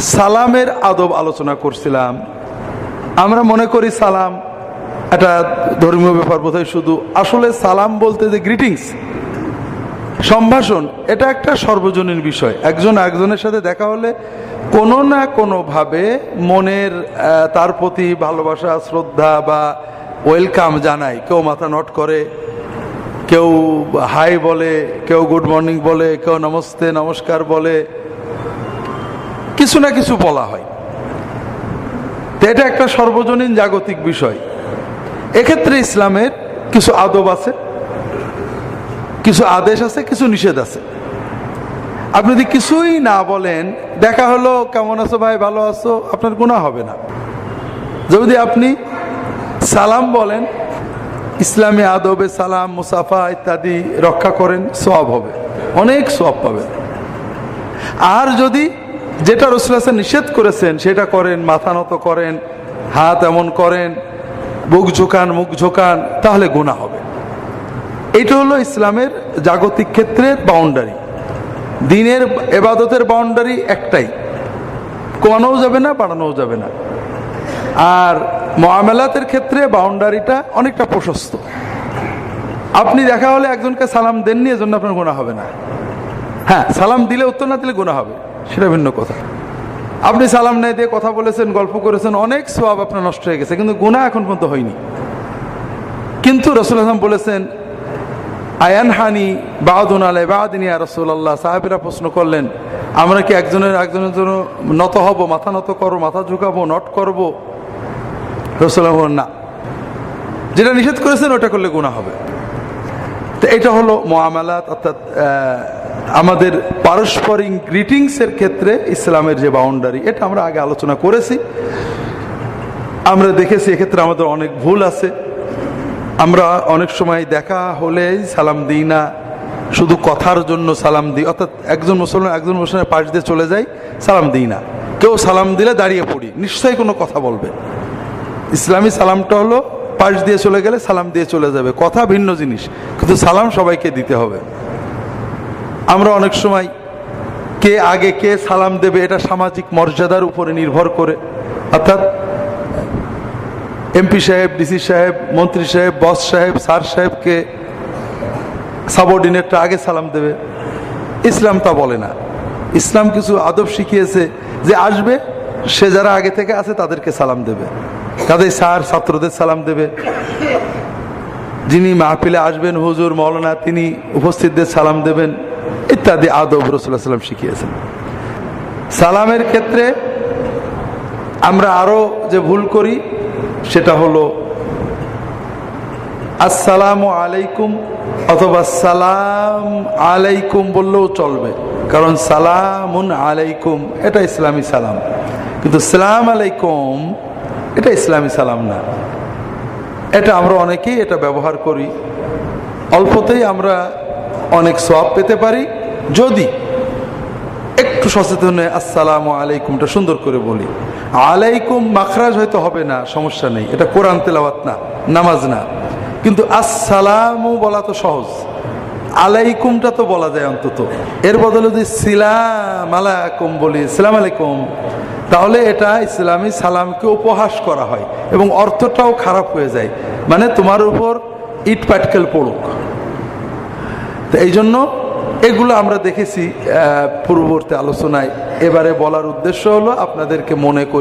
সালামের আদব আলোচনা করছিলাম। আমরা মনে করি সালাম একটা ধর্মীয় ব্যাপার, বোধহয় শুধু আসলে সালাম বলতে যে গ্রিটিংস সম্ভাষণ, এটা একটা সর্বজনীন বিষয়। একজন একজনের সাথে দেখা হলে কোনো না কোনোভাবে মনের তার প্রতি ভালোবাসা, শ্রদ্ধা বা ওয়েলকাম জানায়। কেউ মাথা নট করে, কেউ হাই বলে, কেউ গুড মর্নিং বলে, কেউ নমস্তে, নমস্কার বলে কিছু না কিছু বলা হয়। তো এটা একটা সর্বজনীন জাগতিক বিষয়। এক্ষেত্রে ইসলামের কিছু আদব আছে, কিছু আদেশ আছে, কিছু নিষেধ আছে। আপনি যদি কিছুই না বলেন, দেখা হলো, কেমন আছো ভাই? ভালো আছো? আপনার গুণা হবে না। যদি আপনি সালাম বলেন, ইসলামী আদবে সালাম, মুসাফা ইত্যাদি রক্ষা করেন সব হবে। অনেক সব পাবেন। আর যদি যেটা রসুলাসে নিষেধ করেছেন, সেটা করেন, মাথা নত করেন, হাত এমন করেন, বুক ঝোকান, মুখ ঝোকান, তাহলে গুণা হবে। এটা হলো ইসলামের জাগতিক ক্ষেত্রের বাউন্ডারি দিনের এবাদতের বাউন্ডারি একটাই। কমানোও যাবে না, বাড়ানোও যাবে না। আর মহামেলাতের ক্ষেত্রে বাউন্ডারিটা অনেকটা প্রশস্ত। আপনি দেখা হলে একজনকে সালাম দেননি, এজন্য আপনার গোনা হবে না। হ্যাঁ সালাম দিলে উত্তর না দিলে গোনা হবে। সেটা ভিন্ন কথা। আপনি সালাম নাই দিয়ে কথা বলেছেন, গল্প করেছেন, অনেক সোয়াব আপনার নষ্ট হয়ে গেছে, কিন্তু গুণা এখন পর্যন্ত হয়নি। কিন্তু রসুল আসলাম বলেছেন আয়ান হানি বাহাদুন আলাই বাহাদিনী আর রসুল্লাহ সাহেবেরা প্রশ্ন করলেন, আমরা কি একজনের একজনের জন্য নত হব, মাথা নত করব, মাথা ঝুঁকাবো, নট করব? রসুল্লাহ না। যেটা নিষেধ করেছেন, ওটা করলে গুণা হবে। তো এটা হলো মোয়ামেলাত অর্থাৎ আমাদের পারস্পরিক গ্রিটিংসের ক্ষেত্রে ইসলামের যে বাউন্ডারি এটা আমরা আগে আলোচনা করেছি। আমরা দেখেছি এক্ষেত্রে আমাদের অনেক ভুল আছে। আমরা অনেক সময় দেখা হলেই সালাম দিই না, শুধু কথার জন্য সালাম দিই। অর্থাৎ একজন মুসলমান একজন মুসলমানের পাশ দিয়ে চলে যাই সালাম দিই না। কেউ সালাম দিলে দাঁড়িয়ে পড়ি, নিশ্চয়ই কোনো কথা বলবে। ইসলামী সালামটা হলো পাশ দিয়ে চলে গেলে সালাম দিয়ে চলে যাবে। কথা ভিন্ন জিনিস, কিন্তু সালাম সবাইকে দিতে হবে। আমরা অনেক সময় কে আগে কে সালাম দেবে এটা সামাজিক মর্যাদার উপরে নির্ভর করে। অর্থাৎ এমপি সাহেব, ডিসি সাহেব, মন্ত্রী সাহেব, বস সাহেব, স্যার সাহেবকে সাবঅর্ডিনেটটা আগে সালাম দেবে। ইসলাম তা বলে না। ইসলাম কিছু আদব শিখিয়েছে যে আসবে, সে যারা আগে থেকে আছে তাদেরকে সালাম দেবে। তাদের স্যার, ছাত্রদের সালাম দেবে। যিনি মাহফিলে আসবেন, হুজুর, মৌলানা, তিনি উপস্থিতদের সালাম দেবেন। ইত্যাদি আদব রসুল্লাহ সাল্লাম শিখিয়েছেন। সালামের ক্ষেত্রে আমরা আরও যে ভুল করি, সেটা হলো আসসালামু আলাইকুম অথবা সালাম আলাইকুম বললেও চলবে। কারণ সালামুন আলাইকুম, এটা ইসলামী সালাম। কিন্তু সালাম আলাইকুম, এটা ইসলামী সালাম না। এটা আমরা অনেকেই এটা ব্যবহার করি। অল্পতেই আমরা অনেক সব পেতে পারি। যদি একটু সচেতন হয়ে আসসালামু আলাইকুমটা সুন্দর করে বলি। আলাইকুম মাখরাজ হয়তো হবে না, সমস্যা নেই। এটা কোরআন তেলাওয়াত না, নামাজ না। কিন্তু আসসালামু বলা তো সহজ। আলাইকুমটা তো বলা যায় অন্তত। এর বদলে যদি সিলাম আলাইকুম বলি, সালাম আলাইকুম, তাহলে এটা ইসলামী সালামকে উপহাস করা হয় এবং অর্থটাও খারাপ হয়ে যায়। মানে তোমার উপর ইট পাটকেল পড়ুক। তো এই জন্য এগুলো আমরা দেখেছি পূর্ববর্তী আলোচনায়। এবারে বলার উদ্দেশ্য হলো আপনাদেরকে মনে করি